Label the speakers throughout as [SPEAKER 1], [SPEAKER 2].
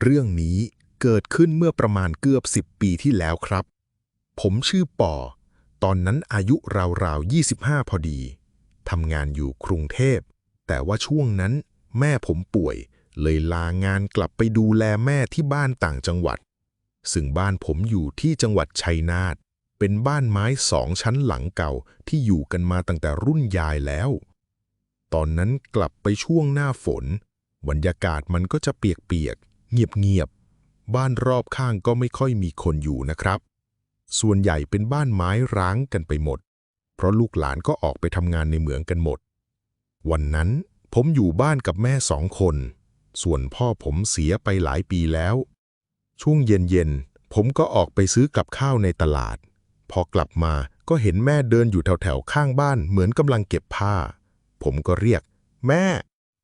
[SPEAKER 1] เรื่องนี้เกิดขึ้นเมื่อประมาณเกือบสิบปีที่แล้วครับ ผมชื่อปอตอนนั้นอายุราวๆ 25 พอดี ทำงานอยู่กรุงเทพ แต่ว่าช่วงนั้นแม่ผมป่วย เลยลางานกลับไปดูแลแม่ที่บ้านต่างจังหวัด ซึ่งบ้านผมอยู่ที่จังหวัดชัยนาท เป็นบ้านไม้สองชั้นหลังเก่าที่อยู่กันมาตั้งแต่รุ่นยายแล้ว ตอนนั้นกลับไปช่วงหน้าฝน บรรยากาศมันก็จะเปียกๆ เงียบๆ บ้านรอบข้างก็ไม่ค่อยมีคนอยู่นะครับ ส่วนใหญ่เป็นบ้านไม้ร้างกันไปหมด เพราะลูกหลานก็ออกไปทำงานในเหมืองกันหมด วันนั้นผมอยู่บ้านกับแม่สองคน ส่วนพ่อผมเสียไปหลายปีแล้ว ช่วงเย็นๆ ผมก็ออกไปซื้อกับข้าวในตลาด พอกลับมาก็เห็นแม่เดินอยู่แถวๆ ข้างบ้านเหมือนกำลังเก็บผ้า ผมก็เรียก แม่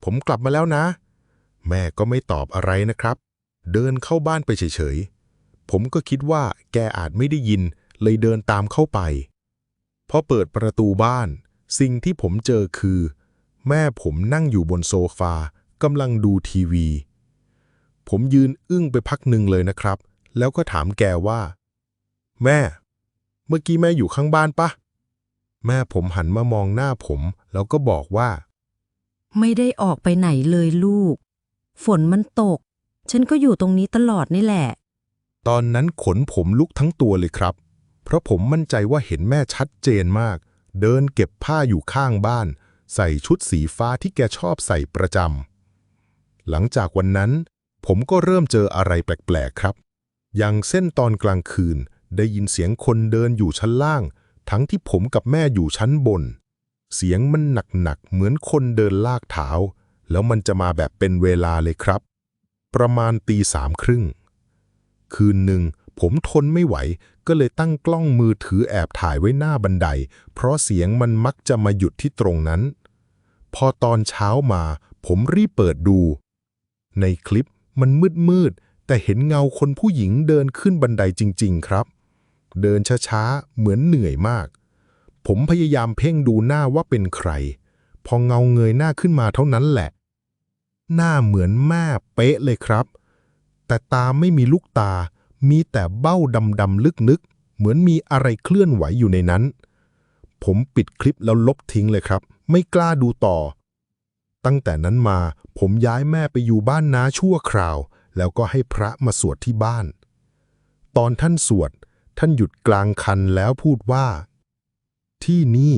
[SPEAKER 1] ผมกลับมาแล้วนะ แม่ก็ไม่ตอบอะไรนะครับ เดินเข้าบ้านไปเฉยๆ ผมก็คิดว่าแกอาจไม่ได้ยิน เลยเดินตามเข้าไป พอเปิดประตูบ้าน สิ่งที่ผมเจอคือ แม่ผมนั่งอยู่บนโซฟากำลังดูทีวี ผมยืนอึ้งไปพักหนึ่งเลยนะครับ แล้วก็ถามแกว่า แม่ เมื่อกี้แม่อยู่ข้างบ้านปะแม่ผมหันมามองหน้าผม แล้วก็บอกว่า
[SPEAKER 2] ไม่ได้ออกไปไหนเลยลูก ฝนมันตก ฉันก็อยู่ตรงนี้ตลอดนี่แหละ
[SPEAKER 1] ตอนนั้นขนผมลุกทั้งตัวเลยครับ เพราะผมมั่นใจว่าเห็นแม่ชัดเจนมาก เดินเก็บผ้าอยู่ข้างบ้าน ใส่ชุดสีฟ้าที่แกชอบใส่ประจำหลังจากวันนั้น ผมก็เริ่มเจออะไรแปลกๆครับ อย่างเส้นตอนกลางคืนได้ยินเสียงคนเดินอยู่ชั้นล่าง ทั้งที่ผมกับแม่อยู่ชั้นบน เสียงมันหนักๆเหมือนคนเดินลากเท้า แล้วมันจะมาแบบเป็นเวลาเลยครับ ประมาณตีสามครึ่ง คืนหนึ่งผมทนไม่ไหวก็เลยตั้งกล้องมือถือแอบถ่ายไว้หน้าบันได เพราะเสียงมันมักจะมาหยุดที่ตรงนั้น พอตอนเช้ามา ผมรีบเปิดดู ในคลิปมันมืดมืดๆแต่เห็นเงาคนผู้หญิงเดินขึ้นบันไดจริง ๆ ครับ เดินช้าๆ เหมือนเหนื่อยมาก ผมพยายามเพ่งดูหน้าว่าเป็นใคร พอเงาเงยหน้าขึ้นมาเท่านั้นแหละ หน้าเหมือนแม่เป๊ะเลยครับ แต่ตาไม่มีลูกตา มีแต่เบ้าดำๆลึกนึกเหมือนมีอะไรเคลื่อนไหวอยู่ในนั้น ผมปิดคลิปแล้วลบทิ้งเลยครับ ไม่กล้าดูต่อ ตั้งแต่นั้นมาผมย้ายแม่ไปอยู่บ้านน้าชั่วคราว แล้วก็ให้พระมาสวดที่บ้าน ตอนท่านสวด ท่านหยุดกลางคันแล้วพูดว่า ที่นี่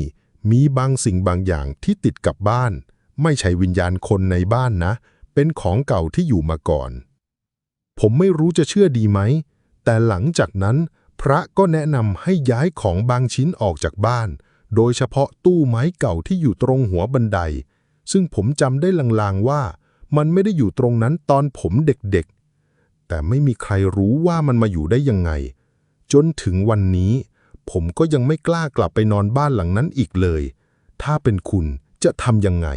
[SPEAKER 1] มีบางสิ่งบางอย่างที่ติดกับบ้าน ไม่ใช่วิญญาณคนในบ้านนะ เป็นของเก่าที่อยู่มาก่อน ผมไม่รู้จะเชื่อดีไหม แต่หลังจากนั้น พระก็แนะนำให้ย้ายของบางชิ้นออกจากบ้าน โดยเฉพาะตู้ไม้เก่าที่อยู่ตรงหัวบันได ซึ่งผมจำได้ลางๆว่า มันไม่ได้อยู่ตรงนั้นตอนผมเด็กๆ แต่ไม่มีใครรู้ว่ามันมาอยู่ได้ยังไง จนถึงวันนี้ ผมก็ยังไม่กล้ากลับไปนอนบ้านหลังนั้นอีกเลย ถ้าเป็นคุณจะทำยังไง